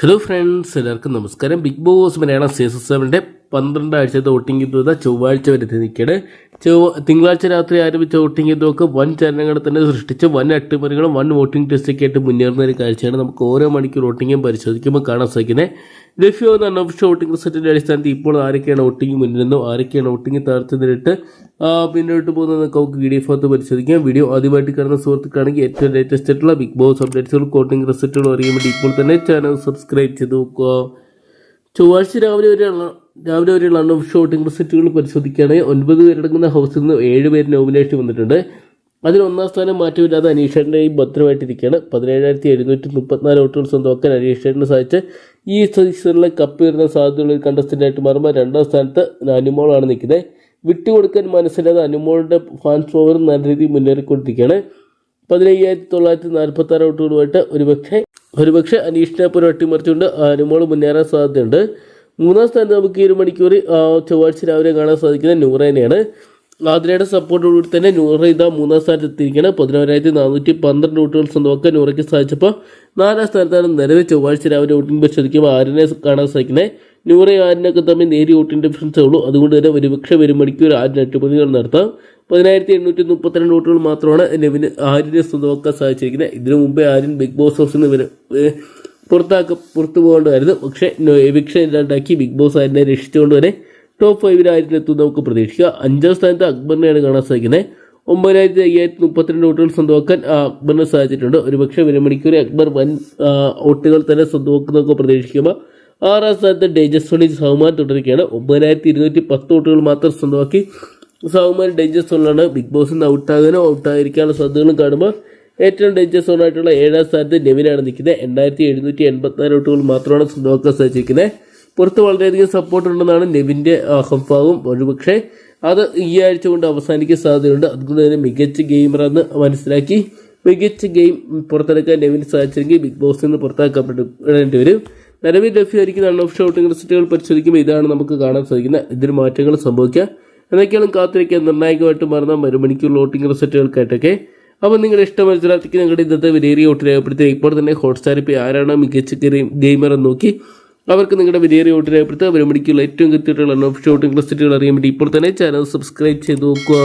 Hello friends എല്ലാവർക്കും നമസ്കാരം. Big boss Malayalam season സെവന്റെ പന്ത്രണ്ട് ആഴ്ചത്തെ വോട്ടിംഗ് തുക ചൊവ്വാഴ്ച വരെ നിൽക്കുകയാണ് ചൊവ്വ തിങ്കളാഴ്ച രാത്രി ആരംഭിച്ച വോട്ടിംഗ് തുക വൻ ചലനങ്ങൾ തന്നെ സൃഷ്ടിച്ച് വൻ അട്ടിമറികളും വൻ വോട്ടിംഗ് ടെസ്റ്റൊക്കെ ആയിട്ട് മുന്നേറുന്ന ഒരു കാഴ്ചയാണ് നമുക്ക് ഓരോ മണിക്കൂർ വോട്ടിങ്ങും പരിശോധിക്കുമ്പോൾ കാണാൻ സാധിക്കുന്നത്. ലഭ്യോ എന്ന അൺഒഫീഷ്യൽ വോട്ടിംഗ് റിസൾട്ടിന്റെ അടിസ്ഥാനത്തിൽ ഇപ്പോൾ ആരൊക്കെയാണ് വോട്ടിംഗ് മുന്നിലെന്നോ ആരൊക്കെയാണ് വോട്ടിംഗ് താഴ്ത്തി നേരിട്ട് പിന്നോട്ട് പോകുന്നതൊക്കെ നമുക്ക് വീഡിയോ ഭാഗത്ത് പരിശോധിക്കാം. വീഡിയോ ആദ്യമായിട്ട് കാണുന്ന സുഹൃത്തുക്കാണെങ്കിൽ ഏറ്റവും ലേറ്റസ്റ്റ് ആയിട്ടുള്ള ബിഗ് ബോസ് അപ്ഡേറ്റ്സുകളും വോട്ടിംഗ് റിസൾട്ടുകളും അറിയാൻ വേണ്ടി ഇപ്പോൾ തന്നെ ചാനൽ സബ്സ്ക്രൈബ് ചെയ്ത് നോക്കുക. ചൊവ്വാഴ്ച രാവിലെ വരെയുള്ള രാവിലെ വരെയുള്ള ഓഫ് ഷോട്ടിംഗ് റിസൾട്ടുകൾ പരിശോധിക്കുകയാണെങ്കിൽ ഒൻപത് പേരടങ്ങുന്ന ഹൗസിൽ നിന്ന് ഏഴ് പേര് നോമിനേഷൻ വന്നിട്ടുണ്ട്. അതിൽ ഒന്നാം സ്ഥാനം മാറ്റമില്ലാതെ അനീഷേട്ടന്റെയും ഭദ്രമായിട്ടിരിക്കുകയാണ്. പതിനേഴായിരത്തി എഴുന്നൂറ്റി മുപ്പത്തിനാല് വോട്ടുകൾ സ്വന്തമാക്കാൻ അനീഷേട്ടന് സാധിച്ച് ഈ സീസണിലെ കപ്പ് വരുന്ന സാധ്യതയുള്ള ഒരു കണ്ടസ്റ്റന്റായിട്ട് മാറുമ്പോൾ രണ്ടാം സ്ഥാനത്ത് അനുമോളാണ് നിൽക്കുന്നത്. വിട്ടുകൊടുക്കാൻ മനസ്സിലാതെ അനുമോളുടെ ഫാൻസ് ഫോവർ നല്ല രീതിയിൽ മുന്നേറിക്കൊണ്ടിരിക്കുകയാണ്. പതിനയ്യായിരത്തി തൊള്ളായിരത്തി നാൽപ്പത്തി ആറ് വോട്ടുകളുമായിട്ട് ഒരുപക്ഷെ ഒരുപക്ഷെ അനീഷിനെ പോലും അട്ടിമറിച്ചുകൊണ്ട് അനുമോൾ മുന്നേറാൻ സാധ്യതയുണ്ട്. മൂന്നാം സ്ഥാനത്ത് നമുക്ക് ഈ ഒരു മണിക്കൂർ ചൊവ്വാഴ്ച രാവിലെ കാണാൻ സാധിക്കുന്നത് നൂറേനെയാണ് ആതിരയുടെ സപ്പോർട്ടോടുകൂടി തന്നെ നൂറ് ഇതാ മൂന്നാം സ്ഥാനത്ത് എത്തിയിരിക്കുകയാണ്. പതിനോരായിരത്തി നാനൂറ്റി പന്ത്രണ്ട് വോട്ടുകൾ സ്വന്തമാക്കാൻ നൂറയ്ക്ക് സാധിച്ചപ്പോൾ നാലാം സ്ഥാനത്താണ് നിലവിൽ ചൊവ്വാഴ്ച രാവിലെ വോട്ടിംഗ് പരിശോധിക്കുമ്പോൾ ആരിനെ കാണാൻ സാധിക്കുന്നത്? നൂറയും ആരിനൊക്കെ തമ്മിൽ നേരിയ വോട്ടിംഗ് ഡിഫറൻസേ ഉള്ളൂ അതുകൊണ്ട് തന്നെ ഒരുപക്ഷെ ഒരു മണിക്കൂർ ആരിന് അട്ടിമറികൾ നടത്താം. പതിനായിരത്തി എണ്ണൂറ്റി മുപ്പത്തിരണ്ട് വോട്ടുകൾ മാത്രമാണ് നെവിന് ആരിനെ സ്വന്തമാക്കാൻ സാധിച്ചിരിക്കുന്നത്. ഇതിനു മുമ്പേ ആര്യൻ ബിഗ് ബോസ് ഹൗസിൽ നിന്ന് പുറത്താക്ക പുറത്തു പോകേണ്ടതായിരുന്നു പക്ഷേ എവിക്ഷൻ ഇല്ലാണ്ടാക്കി ബിഗ് ബോസ് ആര്യനെ രക്ഷിച്ചുകൊണ്ട് തന്നെ ടോപ്പ് ഫൈവിലായിരത്തിലെത്തും നമുക്ക് പ്രതീക്ഷിക്കുക അഞ്ചാം സ്ഥാനത്ത് അക്ബറിനെയാണ് കാണാൻ സാധിക്കുന്നത്. ഒമ്പതിനായിരത്തി അയ്യായിരത്തി മുപ്പത്തിരണ്ട് വോട്ടുകൾ സ്വന്തമാക്കാൻ അക്ബറിനെ സാധിച്ചിട്ടുണ്ട്. ഒരുപക്ഷെ ഒരു മണിക്കൂർ അക്ബർ വൻ വോട്ടുകൾ തന്നെ സ്വന്തമാക്കുന്നൊക്കെ പ്രതീക്ഷിക്കുമ്പോൾ ആറാം സ്ഥാനത്ത് ഡേജസ്വണി സൗമാൻ തുടരുകയാണ്. ഒമ്പതിനായിരത്തി ഇരുന്നൂറ്റി പത്ത് വോട്ടുകൾ മാത്രം സ്വന്തമാക്കി സൗമാൻ ഡേഞ്ചർ സോണിലാണ് ബിഗ് ബോസിൽ നിന്ന് ഔട്ടാകാനോ ഔട്ടായിരിക്കാനുള്ള സാധ്യതകളും കാണുമ്പോൾ ഏറ്റവും ഡേഞ്ചർ സോണായിട്ടുള്ള ഏഴാം സ്ഥാനത്ത് നെവിനാണ് നിൽക്കുന്നത്. എണ്ണായിരത്തി എഴുന്നൂറ്റി എൺപത്തിനാല് വോട്ടുകൾ മാത്രമാണ് സുനോക്ക സഹിച്ചിരിക്കുന്നത് പുറത്ത് വളരെയധികം സപ്പോർട്ട് ഉണ്ടെന്നാണ് നെവിന്റെ അഹംഭാവം ഒരുപക്ഷെ. അത് ഈ ആഴ്ച കൊണ്ട് അവസാനിക്കാൻ സാധ്യതയുണ്ട്. അതുകൊണ്ട് തന്നെ മികച്ച ഗെയിമറാന്ന് മനസ്സിലാക്കി മികച്ച ഗെയിം പുറത്തെടുക്കാൻ നെവിന് സാധിച്ചെങ്കിൽ ബിഗ് ബോസിൽ നിന്ന് പുറത്താക്കപ്പെടേണ്ടി വരും. നിലവിൽ ലഭ്യമായിരിക്കുന്ന ഓഫ് ഷോട്ടിംഗ് റിസൾട്ടുകൾ പരിശോധിക്കുമ്പോൾ ഇതാണ് നമുക്ക് കാണാൻ സാധിക്കുന്നത് ഇതിന് മാറ്റങ്ങൾ സംഭവിക്കുക. എന്നൊക്കെയാണ് കാത്തിരിക്കാൻ നിർണായകമായിട്ട് മാറുന്ന മരുമണിക്കൂർ ഓട്ടിംഗ് റിസൾട്ടുകൾക്കായിട്ടൊക്കെ അപ്പോൾ നിങ്ങളുടെ ഇഷ്ടം മത്സരാർത്ഥിക്ക് നിങ്ങളുടെ ഇന്നത്തെ വിലയേറിയ വോട്ട് രേഖപ്പെടുത്തി. ഇപ്പോൾ തന്നെ ഹോട്ട്സ്റ്റാർ ഇപ്പോൾ ആരാണ് മികച്ച ഗെയിമർ എന്ന് നോക്കി അവർക്ക് നിങ്ങളുടെ വിലയേറിയ വോട്ട് രേഖപ്പെടുത്തുക ഒരു മണിക്കുള്ള ഏറ്റവും കൃത്യമായിട്ടുള്ള അൺഒഫീഷ്യൽ ഷോട്ടിംഗ് റിസൾട്ടുകൾ അറിയാൻ വേണ്ടി ഇപ്പോൾ തന്നെ ചാനൽ സബ്സ്ക്രൈബ് ചെയ്ത് നോക്കുക.